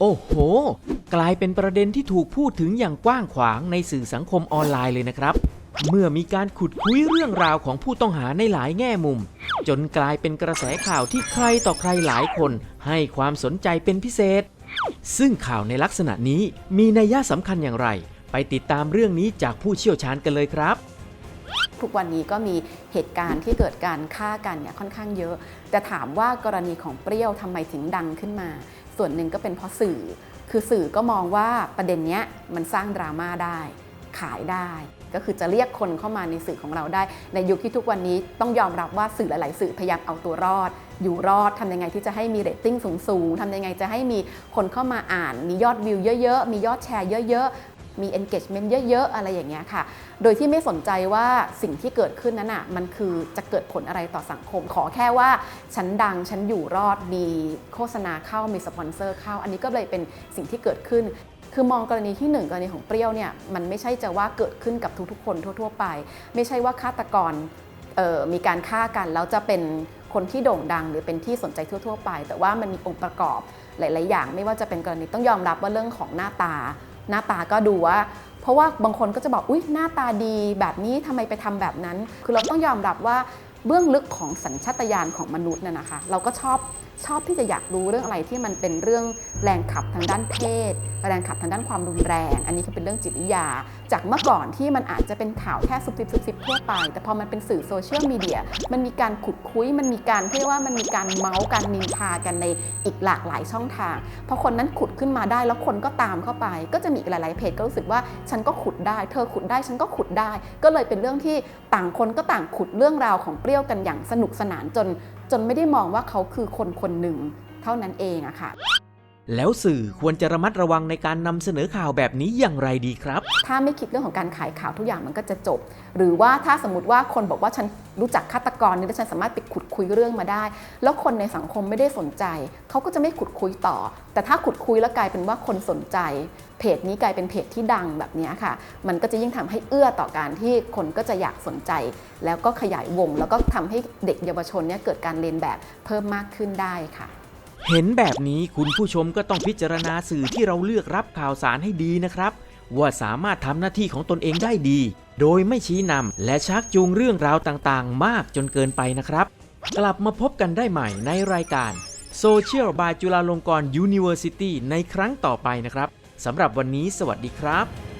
โอ้โห กลายเป็นประเด็นที่ถูกพูดถึงอย่างกว้างขวางในสื่อสังคมออนไลน์เลยนะครับ เมื่อมีการขุดคุยเรื่องราวของผู้ต้องหาในหลายแง่มุม จนกลายเป็นกระแสข่าวที่ใครต่อใครหลายคน ให้ความสนใจเป็นพิเศษ ซึ่งข่าวในลักษณะนี้มีนัยยะสำคัญอย่างไร ไปติดตามเรื่องนี้จากผู้เชี่ยวชาญกันเลยครับ ทุกวันนี้ก็มีเหตุการณ์ที่เกิดการฆ่ากันเนี่ยค่อนข้างเยอะ แต่ถามว่ากรณีของเปรี้ยวทำไมถึงดังขึ้นมา ส่วนหนึ่งก็เป็นเพราะสื่อ คือสื่อก็มองว่าประเด็นเนี้ยมันสร้างดราม่าได้ ขายได้ ก็คือจะเรียกคนเข้ามาในสื่อของเราได้ ในยุคที่ทุกวันนี้ต้องยอมรับว่าสื่อหลาย ๆ สื่อพยายามเอาตัวรอด อยู่รอดทำยังไงที่จะให้มีเรตติ้งสูง ๆทำยังไงจะให้มีคนเข้ามาอ่าน มียอดวิวเยอะ ๆ มียอดแชร์เยอะ ๆ มี engagement เยอะ ๆ อะไรอย่างเงี้ยค่ะ โดยที่ไม่สนใจว่าสิ่งที่เกิดขึ้นนั้นอะมันคือจะเกิดผลอะไรต่อสังคม ขอแค่ว่าฉันดังฉันอยู่รอดมีโฆษณาเข้ามีสปอนเซอร์เข้า อันนี้ก็เลยเป็นสิ่งที่เกิดขึ้นคือมองกรณีที่หนึ่งกรณีของเปรี้ยวเนี่ยมันไม่ใช่จะว่าเกิดขึ้นกับทุกๆ คนทั่ว ๆ ไป ไม่ใช่ว่าฆาตกรมีการฆ่ากันแล้วจะเป็นคนที่โด่งดังหรือเป็นที่สนใจทั่ว ๆ ไป แต่ว่ามันมีองค์ประกอบหลาย ๆ อย่าง ไม่ว่าจะเป็นกรณีต้องยอมรับว่าเรื่องของหน้าตา หน้าตาก็ดูว่าเพราะว่าบางคนก็จะบอกอุ๊ยหน้าตาดีแบบนี้ทำไมไปทำแบบนั้น คือเราต้องยอมรับว่าเบื้องลึกของสัญชาตญาณของมนุษย์น่ะนะคะ เราก็ชอบ ชอบที่จะอยากรู้เรื่องอะไรที่มันเป็นเรื่องแรงขับทางด้านเพศ แรงขับทางด้านความรุนแรง อันนี้คือเป็นเรื่องจิตวิทยา จากเมื่อก่อนที่มันอาจจะเป็นข่าวแค่ซุบซิบซุบซิบทั่วไป แต่พอมันเป็นสื่อโซเชียลมีเดียมันมีการขุดคุย มันมีการเรียกว่ามันมีการเมาส์กันนินทากันในอีกหลากหลายช่องทางพอคนนั้นขุดขึ้นมาได้แล้วคนก็ตามเข้าไป ก็จะมีอีกหลายๆเพจก็รู้สึกว่าฉันก็ขุดได้ เธอขุดได้ฉันก็ขุดได้ ก็เลยเป็นเรื่องที่ต่างคนก็ต่างขุดเรื่องราวของเปรี้ยวกันอย่างสนุกสนานจน จนไม่ได้มองว่าเขาคือคนคนหนึ่งเท่านั้นเองอะค่ะ แล้วสื่อควรจะระมัดระวังในการนำเสนอข่าวแบบนี้อย่างไรดีครับ ถ้าไม่คิดเรื่องของการขายข่าวทุกอย่างมันก็จะจบ หรือว่าถ้าสมมติว่าคนบอกว่าฉันรู้จักฆาตกรนี่แล้วฉันสามารถไปขุดคุยเรื่องมาได้ แล้วคนในสังคมไม่ได้สนใจ เขาก็จะไม่ขุดคุยต่อ แต่ถ้าขุดคุยแล้วกลายเป็นว่าคนสนใจ เพจนี้กลายเป็นเพจที่ดังแบบนี้ค่ะ มันก็จะยิ่งทำให้เอื้อต่อการที่คนก็จะอยากสนใจ แล้วก็ขยายวง แล้วก็ทำให้เด็กเยาวชนเนี่ยเกิดการเรียนแบบเพิ่มมากขึ้นได้ค่ะ เห็นแบบนี้คุณผู้ชมก็ต้องพิจารณาสื่อที่เราเลือกรับข่าวสารให้ดีนะครับ ว่าสามารถทำหน้าที่ของตนเองได้ดี โดยไม่ชี้นำและชักจูงเรื่องราวต่างๆ มากจนเกินไปนะครับ กลับมาพบกันได้ใหม่ในรายการ Social by จุฬาลงกรณ์ University ในครั้งต่อไปนะครับสำหรับวันนี้สวัสดีครับ